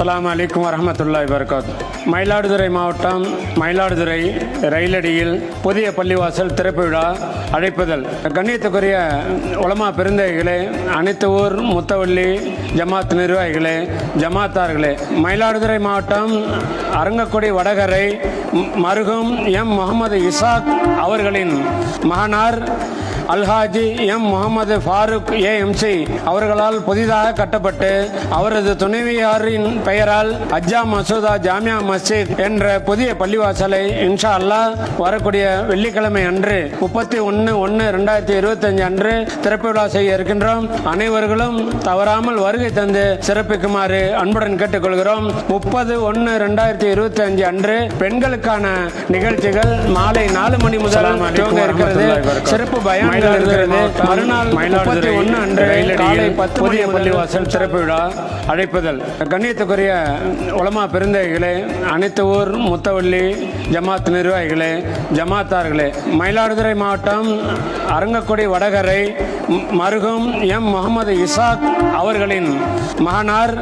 அஸ்லாம் அலிக்கும் வரமத்துல்லா வபரகாத் மயிலாடுதுறை மாவட்டம் மயிலாடுதுறை ரயிலடியில் புதிய பள்ளிவாசல் திறப்பு விழா அழைப்புதல். கண்ணியத்துக்குரிய உலமா பெருந்தைகளே அனைத்து ஊர் முத்தவள்ளி ஜமாத் நிர்வாகிகளே ஜமாத்தார்களே மயிலாடுதுறை மாவட்டம் அரங்கக்குடி வடகரை மருகும் எம். முகமது இசாக் அவர்களின் மகனார் அல்ஹாஜி எம் முகமது ஃபாரூக் ஏஎம்சி அவர்களால் புதிதாக கட்டப்பட்டு அவரது துணைவியாரின் பெயரால் அஜ்ஜா மசூதா ஜாமியா மஸ்ஜித் என்ற புதிய பள்ளிவாசலை இன்ஷா அல்லாஹ் வரக்கூடிய வெள்ளிக்கிழமை அன்று முப்பத்தி ஒன்று ஒன்று ரெண்டாயிரத்தி இருபத்தஞ்சு அன்று திறப்பு விழா செய்ய இருக்கின்றோம். அனைவர்களும் தவறாமல் வருகை தந்து சிறப்பிக்குமாறு அன்புடன் கேட்டுக்கொள்கிறோம். முப்பது ஒன்று ரெண்டாயிரத்தி இருபத்தி அஞ்சு அன்று பெண்களுக்கான நிகழ்ச்சிகள் மாலை நாலு மணி முதல் துவங்க இருக்கிறது. சிறப்பு பயான்கள் இருக்கிறது மறுநாள் முப்பத்தி ஒன்று அன்று காலை பத்து புதிய பள்ளிவாசல் திறப்பு விழா அழைப்புதல் கண்ணியத்துக்குரிய உலமா பெருந்தைகளே அனைத்து ஊர் முத்தவள்ளி ஜமாத் நிர்வாகிகளே ஜமாத்தார்களே மயிலாடுதுறை மாவட்டம் அரங்கக்குடி வடகரை மருகும் எம். முகமது இசாக் அவர்களின் மகனார்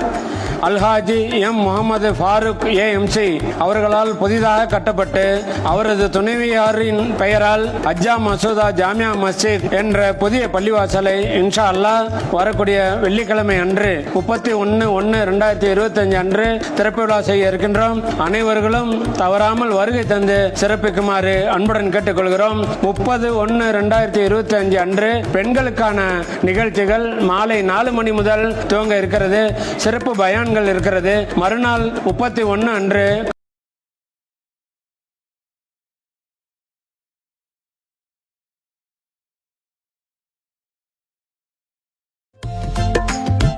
அல்ஹாஜி எம் முகமது ஃபாரூக் ஏஎம்சி அவர்களால் புதிதாக கட்டப்பட்டு அவரது துணைவியாரின் பெயரால் அஜா மசூதா ஜாமியா மஸ்ஜித் என்ற புதிய பள்ளிவாசலை இன்ஷா அல்லாஹ் வரக்கூடிய வெள்ளிக்கிழமை அன்று முப்பத்தி ஒன்று ஒன்று ரெண்டாயிரத்தி இருபத்தஞ்சு அன்று திறப்பு விழா செய்ய இருக்கின்றோம். அனைவர்களும் தவறாமல் வருகை தந்து சிறப்பிக்குமாறு அன்புடன் கேட்டுக்கொள்கிறோம். முப்பது ஒன்று ரெண்டாயிரத்தி இருபத்தி அஞ்சு அன்று பெண்களுக்கான நிகழ்ச்சிகள் மாலை நாலு மணி முதல் துவங்க இருக்கிறது. சிறப்பு பயான்கள் இருக்கிறது. மறுநாள் முப்பத்தி ஒன்று அன்று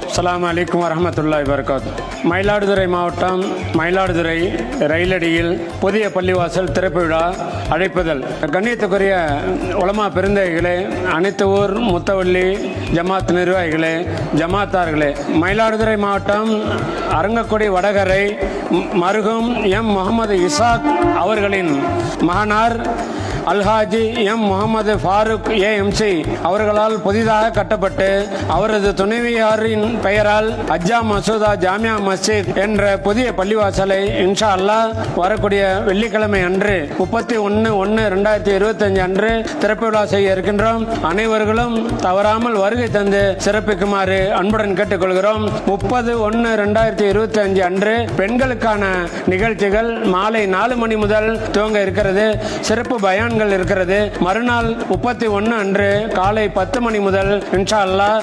அஸ்ஸலாமு அலைக்கும் வரமத்துல்லா வபரகாத் மயிலாடுதுறை மாவட்டம் மயிலாடுதுறை ரயிலடியில் புதிய பள்ளிவாசல் திறப்பு விழா அழைப்புதல். கண்ணியத்துக்குரிய உலமா பெருந்தைகளே அனைத்து ஊர் முத்தவள்ளி ஜமாத் நிர்வாகிகளே ஜமாத்தார்களே மயிலாடுதுறை மாவட்டம் அரங்கக்குடி வடகரை மருகும் எம். முகமது இசாக் அவர்களின் மகனார் அல்ஹாஜி எம் முகமது ஃபாரூக் ஏஎம்சி அவர்களால் புதிதாக கட்டப்பட்டு அவரது துணைவியாரின் பெயரால் அஜா மசூதா ஜாமியா மஸ்ஜித் என்ற புதிய பள்ளிவாசலை இன்ஷா அல்லாஹ் வரக்கூடிய வெள்ளிக்கிழமை அன்று முப்பத்தி ஒன்று ஒன்று ரெண்டாயிரத்தி இருபத்தஞ்சு அன்று திறப்பு விழா செய்ய இருக்கின்றோம். அனைவர்களும் தவறாமல் வருகை தந்து சிறப்பிக்குமாறு அன்புடன் கேட்டுக்கொள்கிறோம். முப்பது ஒன்று ரெண்டாயிரத்தி இருபத்தி அஞ்சு அன்று பெண்களுக்கான நிகழ்ச்சிகள் மாலை நாலு மணி முதல் துவங்க இருக்கிறது. சிறப்பு பயான்கள் இருக்கிறது. மறுநாள் முப்பத்தி ஒன்று அன்று காலை பத்து மணி முதல் இன்ஷா அல்லாஹ்